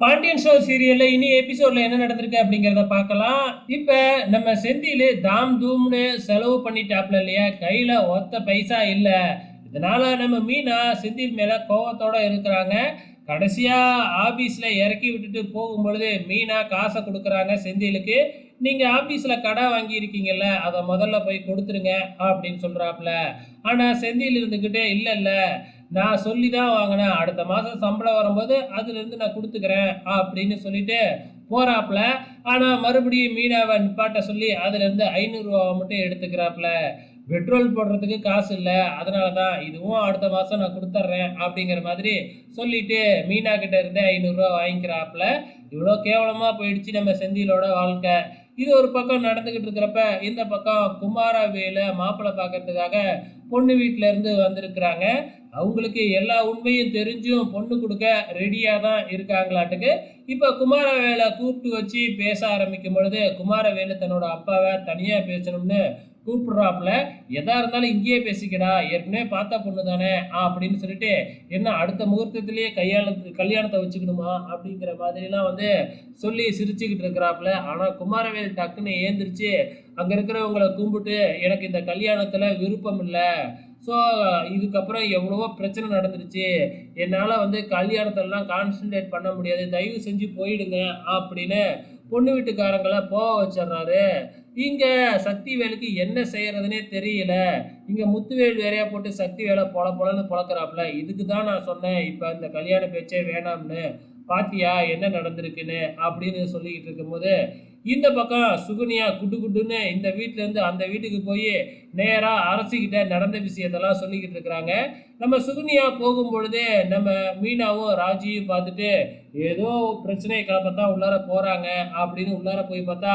Pandian show சீரியல்ல இனி எபிசோட்ல என்ன நடந்திருக்கு அப்படிங்கிறத பார்க்கலாம். இப்ப நம்ம செந்தில் தாம் தூம்னு செலவு பண்ணிட்டாப்ல இல்லையா? கையில ஒத்த பைசா இல்ல. இதனால நம்ம மீனா செந்தில் மேல கோவத்தோட இருக்கிறாங்க. கடைசியா ஆபீஸ்ல இறக்கி விட்டுட்டு போகும்பொழுது மீனா காசை கொடுக்குறாங்க செந்திலுக்கு. நீங்கள் ஆஃபீஸில் கடை வாங்கியிருக்கீங்கல்ல அதை முதல்ல போய் கொடுத்துருங்க அப்படின்னு சொல்கிறாப்புல ஆனால் செந்தியில் இருந்துக்கிட்டே இல்லை இல்லை நான் சொல்லி தான் வாங்கினேன். அடுத்த மாதம் சம்பளம் வரும்போது அதுலேருந்து நான் கொடுத்துக்கிறேன் அப்படின்னு சொல்லிட்டு போகிறாப்புல ஆனால் மறுபடியும் மீனாவை நிப்பாட்ட சொல்லி அதுலேருந்து ஐநூறுரூவா மட்டும் எடுத்துக்கிறாப்புல பெட்ரோல் போடுறதுக்கு காசு இல்லை. அதனால தான் இதுவும் அடுத்த மாதம் நான் கொடுத்துட்றேன் அப்படிங்கிற மாதிரி சொல்லிட்டு மீனா கிட்ட இருந்து ஐநூறுரூவா வாங்கிக்கிறாப்புல இவ்வளோ கேவலமாக போயிடுச்சு நம்ம செந்திலோட வாழ்க்கை. இது ஒரு பக்கம் நடந்துக்கிட்டு இருக்கிறப்ப இந்த பக்கம் குமாரவேல மாப்பிள்ளை பார்க்கறதுக்காக பொண்ணு வீட்டில இருந்து வந்திருக்கிறாங்க. அவங்களுக்கு எல்லா உண்மையும் தெரிஞ்சும் பொண்ணு கொடுக்க ரெடியாக தான் இருக்காங்களாட்டுக்கு. இப்போ குமாரவேலை கூப்பிட்டு வச்சு பேச ஆரம்பிக்கும் பொழுது குமாரவேலு தன்னோட அப்பாவை தனியாக பேசணும்னு கூப்பிடுறாப்புல எதா இருந்தாலும் இங்கேயே பேசிக்கடா ஏற்கனவே பார்த்த பொண்ணு தானே அப்படின்னு சொல்லிட்டு என்ன அடுத்த முகூர்த்தத்திலேயே கையாள கல்யாணத்தை வச்சுக்கணுமா? அப்படிங்கிற மாதிரிலாம் வந்து சொல்லி சிரிச்சுக்கிட்டு இருக்கிறாப்புல. ஆனால் குமாரவேல் டக்குன்னு ஏந்திரிச்சு அங்கே இருக்கிறவங்களை கும்பிட்டு எனக்கு இந்த கல்யாணத்தில் விருப்பம் இல்லை. ஸோ இதுக்கப்புறம் எவ்வளவோ பிரச்சனை நடந்துருச்சு. என்னால் வந்து கல்யாணத்திலலாம் கான்சன்ட்ரேட் பண்ண முடியாது. தயவு செஞ்சு போயிடுங்க அப்படின்னு பொண்ணு வீட்டுக்காரங்களை போக வச்சிடுறாரு. இங்கே சக்திவேலுக்கு என்ன செய்யறதுனே தெரியல. இங்கே முத்துவேல் வேறையா போட்டு சக்தி வேலை பொல பொலன்னு பொழக்கிறாப்புல இதுக்கு தான் நான் சொன்னேன் இப்போ இந்த கல்யாண பேச்சே வேணாம்னு. பாத்தியா என்ன நடந்திருக்குன்னு? அப்படின்னு சொல்லிக்கிட்டு இருக்கும்போது இந்த பக்கம் சுகுனியா குட்டு குட்டுன்னு இந்த வீட்டிலேருந்து இருந்து அந்த வீட்டுக்கு போய் நேராக அரசிக்கிட்ட நடந்த விஷயத்தெல்லாம் சொல்லிக்கிட்டு இருக்கிறாங்க. நம்ம சுகுனியா போகும் பொழுதே நம்ம மீனாவும் ராஜியும் பார்த்துட்டு ஏதோ பிரச்சனையை கிளப்பத்தான் உள்ளார போகிறாங்க அப்படின்னு உள்ளார போய் பார்த்தா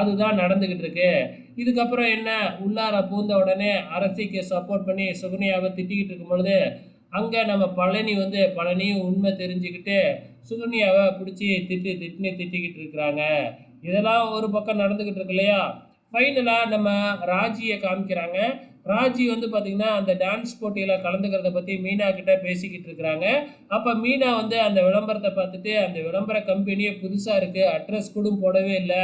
அதுதான் நடந்துக்கிட்டு இருக்கு. இதுக்கப்புறம் என்ன? உள்ளார பூந்த உடனே அரசிக்கு சப்போர்ட் பண்ணி சுகுனியாவை திட்டிக்கிட்டு இருக்கும் பொழுது அங்கே நம்ம பழனி வந்து பழனியும் உண்மை தெரிஞ்சுக்கிட்டு சுகன்யாவை பிடிச்சி திட்டு திட்டுன்னு திட்டிக்கிட்டு இருக்கிறாங்க. இதெல்லாம் ஒரு பக்கம் நடந்துக்கிட்டு இருக்கு இல்லையா? ஃபைனலாக நம்ம ராஜியை காமிக்கிறாங்க. ராஜி வந்து பார்த்திங்கன்னா அந்த டான்ஸ் போட்டியில் கலந்துக்கிறத பற்றி மீனா கிட்ட பேசிக்கிட்டு இருக்கிறாங்க. அப்போ மீனா வந்து அந்த விளம்பரத்தை பார்த்துட்டு அந்த விளம்பர கம்பெனியே புதுசாக இருக்குது அட்ரஸ் கூட போடவே இல்லை.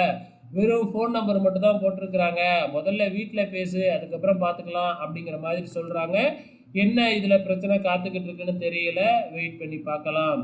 வெறும் ஃபோன் நம்பர் மட்டும் தான் போட்டிருக்கிறாங்க. முதல்ல வீட்டில் பேசு அதுக்கப்புறம் பார்த்துக்கலாம் அப்படிங்கிற மாதிரி சொல்கிறாங்க என்ன இதில் பிரச்சனை காத்துக்கிட்டு இருக்குன்னு தெரியல. வெயிட் பண்ணி பார்க்கலாம்.